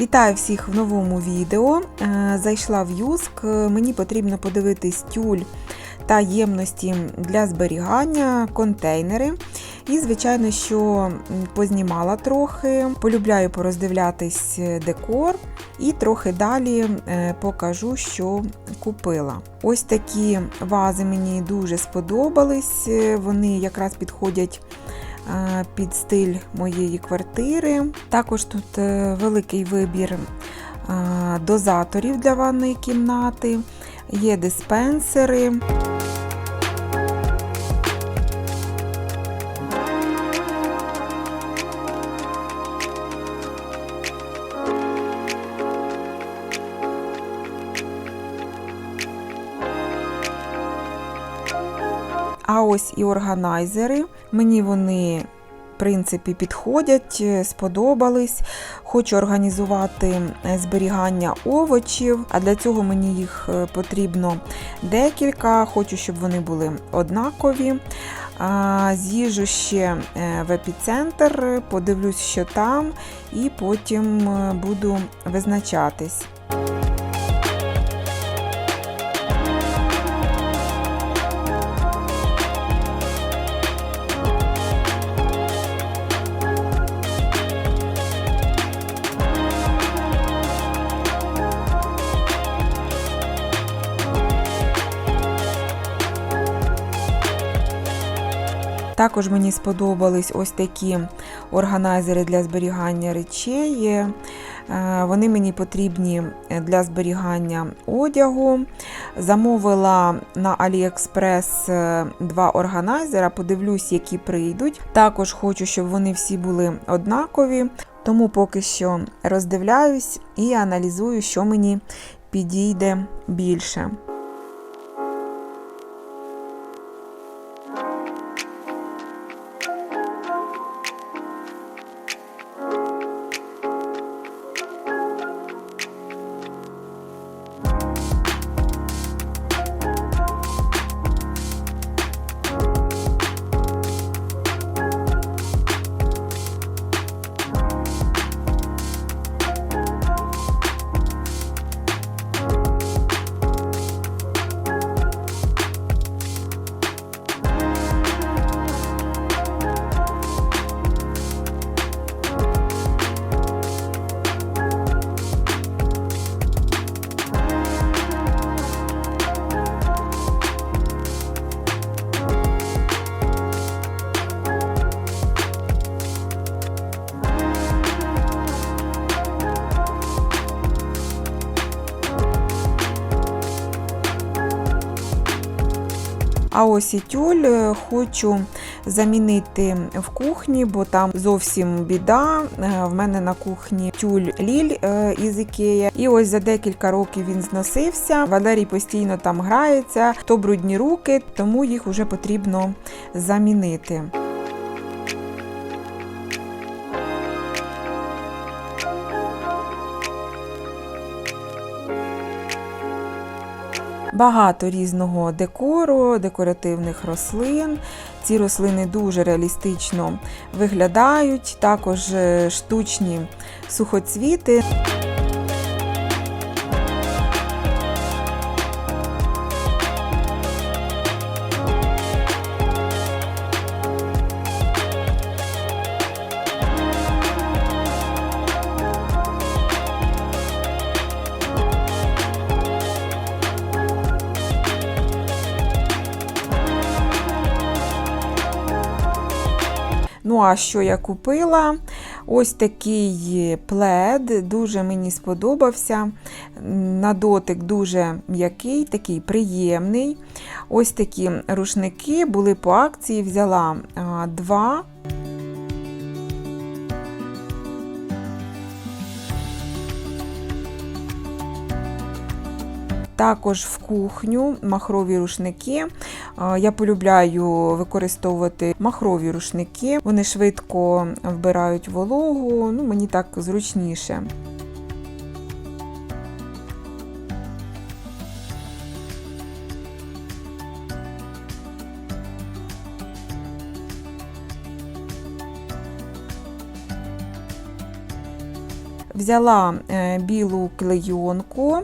Вітаю всіх в новому відео. Е, Зайшла в Юск. Е, Мені потрібно подивитись тюль та ємності для зберігання, контейнери. І, звичайно, що познімала трохи, полюбляю пороздивлятись е, декор, і трохи далі покажу, що купила. Ось такі вази мені дуже сподобались. Вони якраз підходять під стиль моєї квартири. Також тут е, великий вибір е, дозаторів для ванної кімнати, є диспенсери. Ось і органайзери. Мені вони, в принципі, підходять, е, сподобались. Хочу організувати е, зберігання овочів, а для цього мені їх е, потрібно декілька. Хочу, щоб вони були однакові. З'їжджу ще в епіцентр, подивлюсь, що там, і потім буду визначатись. Також мені сподобались ось такі органайзери для зберігання речей. Е, Вони мені потрібні для зберігання одягу. Замовила на AliExpress е, два органайзера, подивлюсь, які прийдуть. Також хочу, щоб вони всі були однакові, тому поки що роздивляюсь і аналізую, що мені підійде більше. А ось і тюль е, хочу замінити в кухні, бо там зовсім біда. Е, В мене на кухні тюль ліль е, із Ікея. І ось за декілька років він зносився. Валерій постійно там грається, то брудні руки, тому їх вже потрібно замінити. Багато різного декору, декоративних рослин. Ці рослини дуже реалістично виглядають, також е, штучні сухоцвіти. А що я купила? Ось такий плед, дуже мені сподобався. На дотик дуже м'який, такий приємний. Ось такі рушники були по акції, взяла два. Також в кухню махрові рушники. Я полюбляю використовувати махрові рушники. Вони швидко вбирають вологу, ну, мені так зручніше. Взяла е, білу клейонку,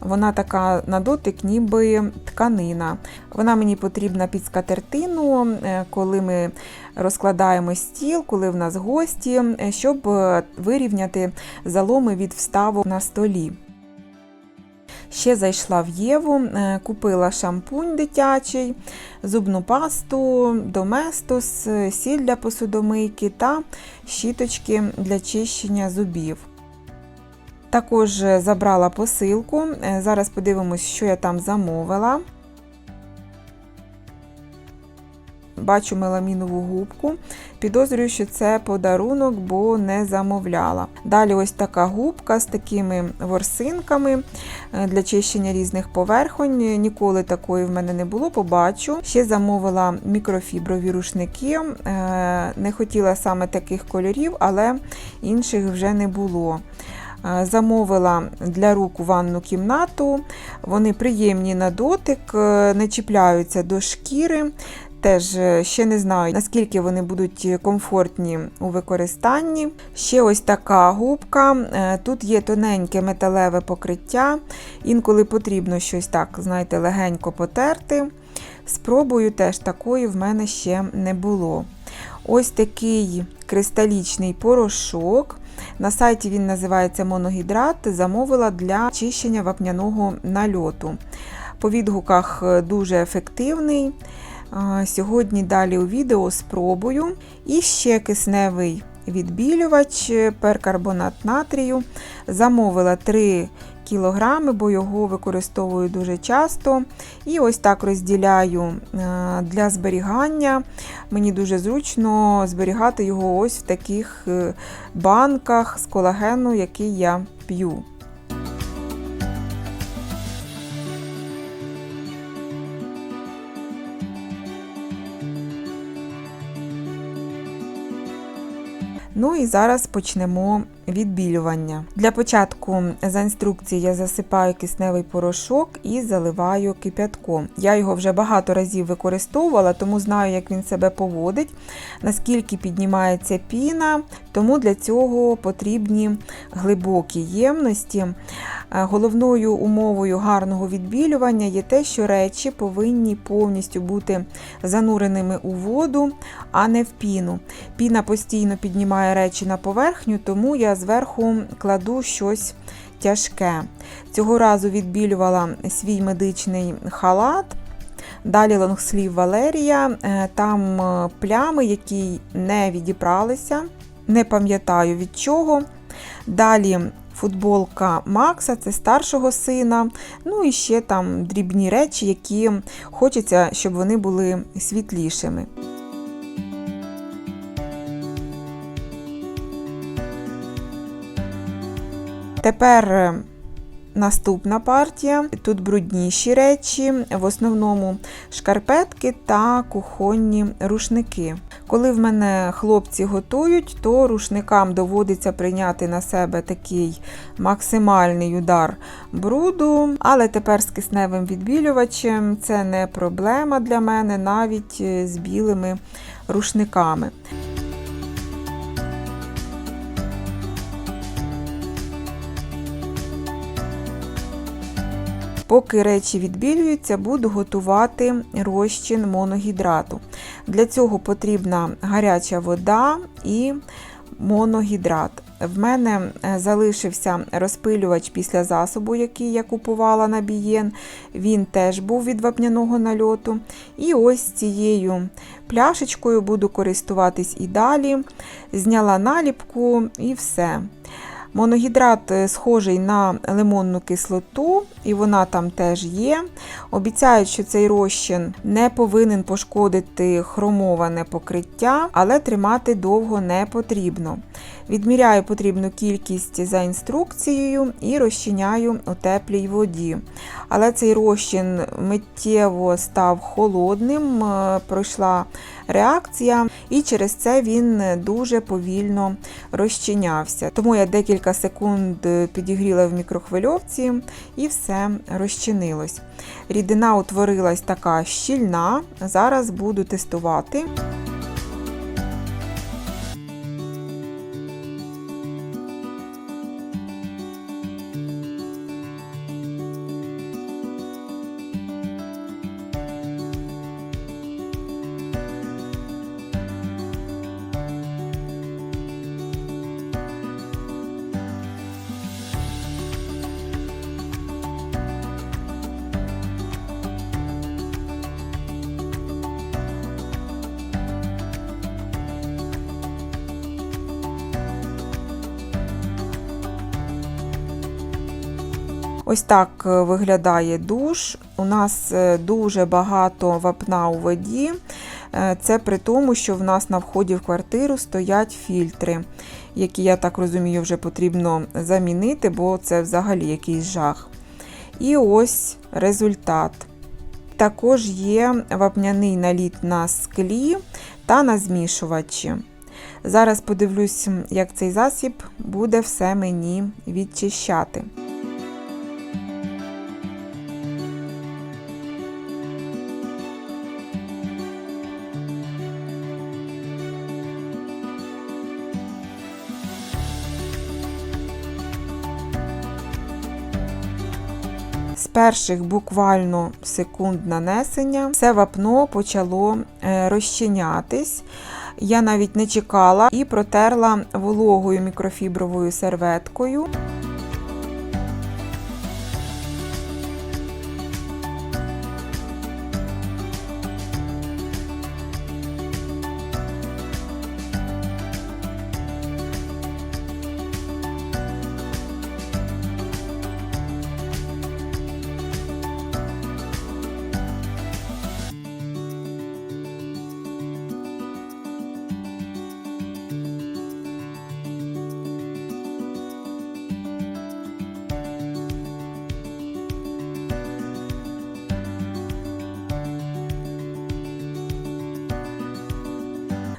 вона така на дотик, ніби тканина. Вона мені потрібна під скатертину, е, коли ми розкладаємо стіл, коли в нас гості, е, щоб е, вирівняти заломи від вставок на столі. Ще зайшла в Єву, купила шампунь дитячий, зубну пасту, доместос, сіль для посудомийки та щіточки для чищення зубів. Також забрала посилку. Е, Зараз подивимось, що я там замовила. Бачу меламінову губку. Підозрюю, що це подарунок, бо не замовляла. Далі ось така губка з такими ворсинками е, для чищення різних поверхонь. Ніколи такої в мене не було, побачу. Ще замовила мікрофіброві рушники. Е, Не хотіла саме таких кольорів, але інших вже не було. Е, Замовила для рук ванну кімнату. Вони приємні на дотик, е, не чіпляються до шкіри. Теж е, ще не знаю, наскільки вони будуть комфортні у використанні. Ще ось така губка. Тут є тоненьке металеве покриття. Інколи потрібно щось так, знаєте, легенько потерти. Спробую теж такої в мене ще не було. Ось такий кристалічний порошок. На сайті він називається моногідрат. Замовила для чищення вапняного нальоту. По відгуках е, дуже ефективний. Сьогодні далі у відео спробую. І ще кисневий відбілювач, е, перкарбонат натрію. Замовила 3 кілограми, бо його використовую дуже часто. І ось так розділяю е, для зберігання. Мені дуже зручно зберігати його ось в таких е, банках з колагену, який я п'ю. Ну і зараз почнемо відбілювання. Для початку за інструкцією я засипаю кисневий порошок і заливаю кип'ятком. Я його вже багато разів використовувала, тому знаю, як він себе поводить, наскільки піднімається піна, тому для цього потрібні глибокі ємності. Е, Головною умовою гарного відбілювання є те, що речі повинні повністю бути зануреними у воду, а не в піну. Піна постійно піднімає речі на поверхню, тому я зверху кладу щось тяжке. Цього разу відбілювала свій медичний халат. Далі лонгслів Валерія, Е, там е, плями, які не відібралися, не пам'ятаю від чого. Далі футболка Макса, це старшого сина. Ну і ще там дрібні речі, які хочеться, щоб вони були світлішими. Тепер е, наступна партія. Тут брудніші речі, в основному шкарпетки та кухонні рушники. Коли в мене хлопці готують, то рушникам доводиться прийняти на себе такий максимальний удар бруду. Але тепер з кисневим відбілювачем це не проблема для мене, навіть е, з білими рушниками. Поки речі відбілюються, буду готувати розчин моногідрату. Для цього потрібна гаряча вода і моногідрат. В мене е, залишився розпилювач після засобу, який я купувала на бієн. Він теж був від вапняного нальоту. І ось цією пляшечкою буду користуватись і далі. Зняла наліпку і все. Моногідрат е, схожий на лимонну кислоту, і вона там теж є. Обіцяють, що цей розчин не повинен пошкодити хромоване покриття, але тримати довго не потрібно. Відміряю потрібну кількість за інструкцією і розчиняю у теплій воді. Але цей розчин миттєво став холодним, е, пройшла реакція, і через це він дуже повільно розчинявся. Тому я декілька секунд підігріла в мікрохвильовці і все розчинилось. Рідина утворилась така щільна. Зараз буду тестувати. Ось так е, виглядає душ. У нас е, дуже багато вапна у воді. Е, Це при тому, що в нас на вході в квартиру стоять фільтри, які, я так розумію, вже потрібно замінити, бо це взагалі якийсь жах. І ось результат. Також є вапняний наліт на склі та на змішувачі. Зараз подивлюсь, як цей засіб буде все мені відчищати. З перших буквально секунд нанесення все вапно почало е, розчинятись. Я навіть не чекала і протерла вологою мікрофібровою серветкою.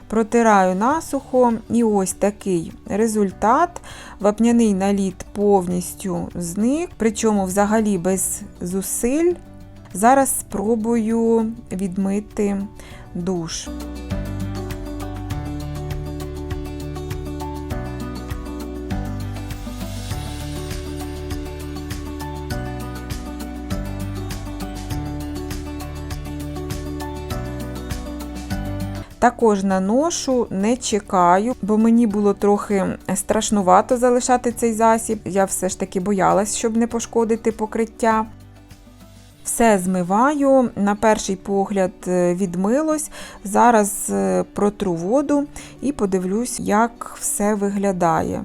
Протираю насухо, і ось такий результат. Вапняний наліт повністю зник, причому взагалі без зусиль. Зараз спробую відмити душ. Також наношу, не чекаю, бо мені було трохи страшнувато залишати цей засіб. Я все ж таки боялась, щоб не пошкодити покриття. Все змиваю, на перший погляд е, відмилось. Зараз е, протру воду і подивлюсь, як все виглядає.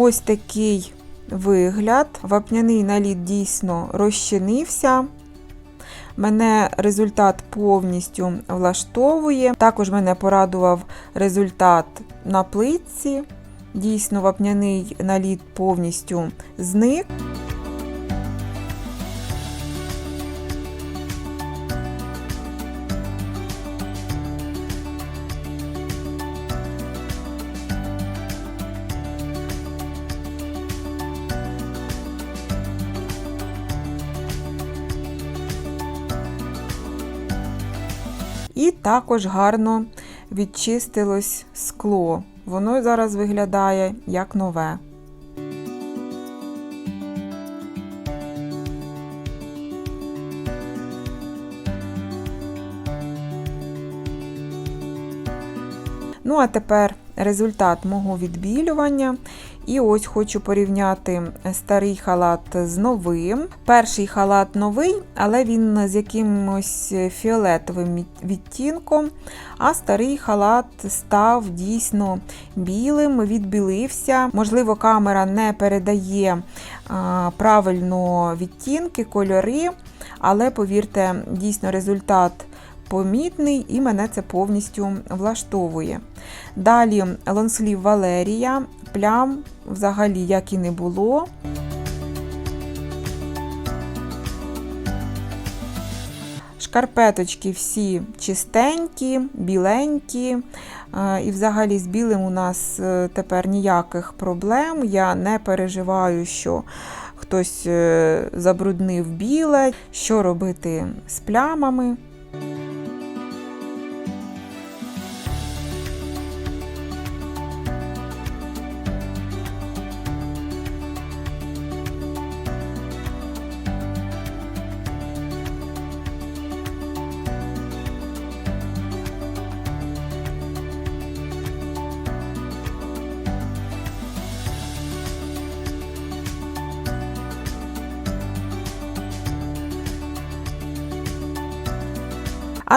Ось такий вигляд. Вапняний наліт дійсно розчинився. Мене результат повністю влаштовує. Також мене порадував результат на плитці. Дійсно, вапняний наліт повністю зник. І також гарно відчистилось скло. Воно зараз виглядає як нове. Ну, а тепер результат мого відбілювання. І ось хочу порівняти старий халат з новим. Перший халат новий, але він з якимось фіолетовим відтінком. А старий халат став дійсно білим, відбілився. Можливо, камера не передає правильно відтінки, кольори, але повірте, дійсно результат помітний і мене це повністю влаштовує. Далі лонслів Валерія, плям взагалі як і не було. Шкарпеточки всі чистенькі, біленькі, і взагалі з білим у нас е, тепер ніяких проблем. Я не переживаю, що хтось е, забруднив біле, що робити з плямами.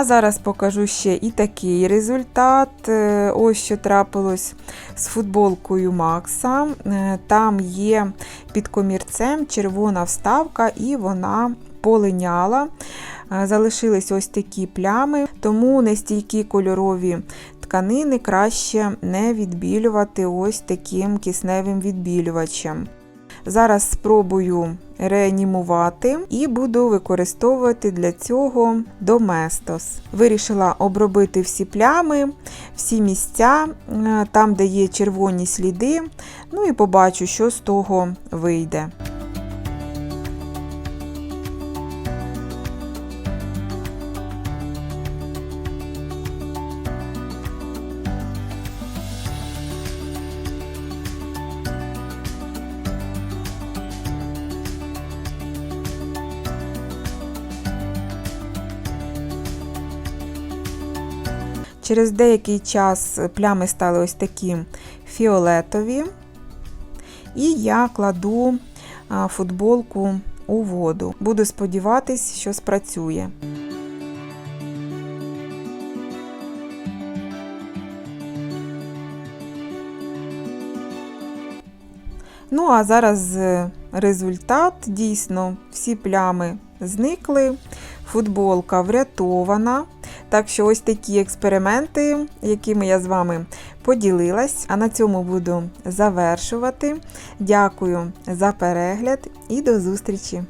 А зараз покажу ще і такий результат. Е, Ось що трапилось з футболкою Макса. Е, Там є під комірцем червона вставка, і вона полиняла. Е, Залишились ось такі плями, тому нестійкі кольорові тканини краще не відбілювати ось таким кисневим відбілювачем. Зараз спробую реанімувати і буду використовувати для цього Доместос. Вирішила обробити всі плями, всі місця, е, там, де є червоні сліди, ну і побачу, що з того вийде. Через деякий час плями стали ось такі фіолетові, і я кладу футболку у воду. Буду сподіватись, що спрацює. Ну, а зараз е, результат. Дійсно, всі плями зникли, футболка врятована. Так що ось такі експерименти, якими я з вами поділилась. А на цьому буду завершувати. Дякую за перегляд і до зустрічі!